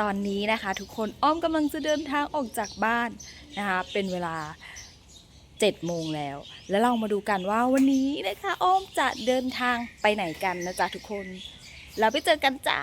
ตอนนี้นะคะ ทุกคนอ้อมกำลังจะเดินทางออกจากบ้านนะคะ เป็นเวลา7โมงแล้ว แล้วเรามาดูกันว่าวันนี้นะคะ อ้อมจะเดินทางไปไหนกันนะจ๊ะทุกคน เราไปเจอกันจ้า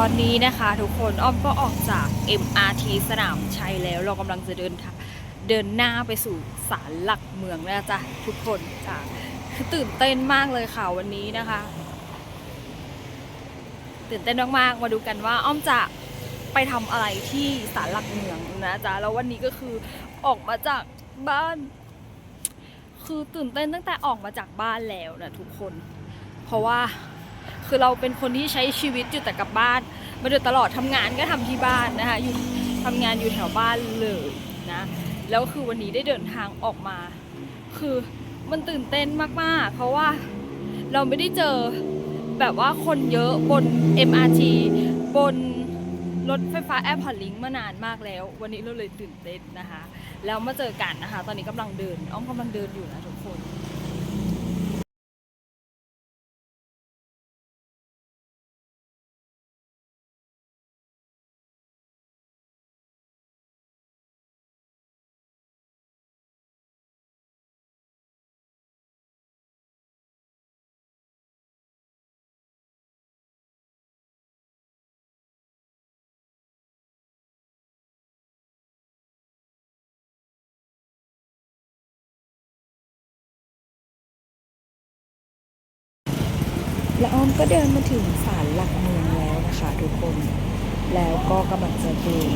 ตอนนี้นะคะทุกคนอ้อมก็ออกจาก MRT สนามชัยแล้วเรากำลังจะเดินเดินหน้าไปสู่ศาลหลักเมืองแล้วจ้ะทุกคนจ้ะคือตื่นเต้นมากเลยค่ะวันนี้นะคะ ตื่นเต้นมากๆมาดูกันว่าอ้อมจะไปทำอะไรที่ศาลหลักเมืองนะจ๊ะแล้ววันนี้ก็คือออกมาจากบ้าน คือตื่นเต้นตั้งแต่ออกมาจากบ้านแล้วนะทุกคน เพราะว่า คือเราเป็นคนที่ใช้ชีวิตอยู่แต่กับบ้านมาโดยตลอดทำงานก็ทำที่บ้านนะคะอยู่ทำงานอยู่แถวบ้านเลยนะแล้วคือวันนี้ได้เดินทางออกมา คือมันตื่นเต้นมากๆ เพราะว่าเราไม่ได้เจอแบบว่าคนเยอะบน MRT บนรถไฟฟ้าแอร์พอร์ตลิงมานานมากแล้ว วันนี้เราเลยตื่นเต้นนะคะ แล้วมาเจอกันนะคะ ตอนนี้กำลังเดิน อ้อมกำลังเดินอยู่นะทุกคน และอ้อมก็เดินมาถึงศาลหลักเมืองแล้วนะคะทุกคน แล้วก็กำลังจะเดิน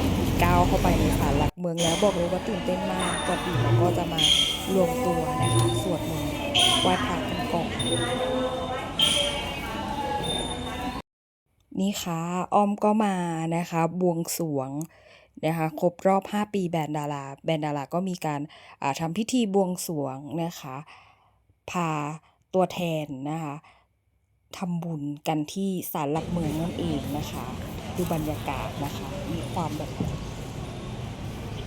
ก้าวเข้าไปในศาลหลักเมืองแล้วบอกเลยว่าตื่นเต้นมากก่อนอื่นเราก็จะมารวมตัวนะคะสวดมนต์ไหว้พระกันก่อนนี่ค่ะอ้อมก็มานะคะบวงสรวงนะคะครบรอบ 5 ปีแบรนด์ดาราแบรนด์ดาราก็มีการทำพิธีบวงสรวงนะคะพาตัวแทนนะคะ ทำบุญกันที่ศาลหลักเมืองนั่นเองนะคะดูบรรยากาศนะคะ มีความแบบ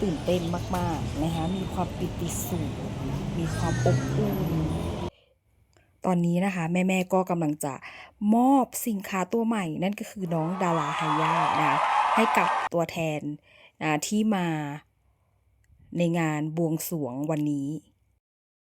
ตื่นเต้นมากๆนะคะมีความปิติสุขมีความอบอุ่นตอนนี้นะคะ แม่ ๆ ก็กำลังจะมอบสินค้าตัวใหม่ นั่นก็คือน้องดาราไฮยานะให้กับตัวแทนนะที่มาในงานบวงสรวงวันนี้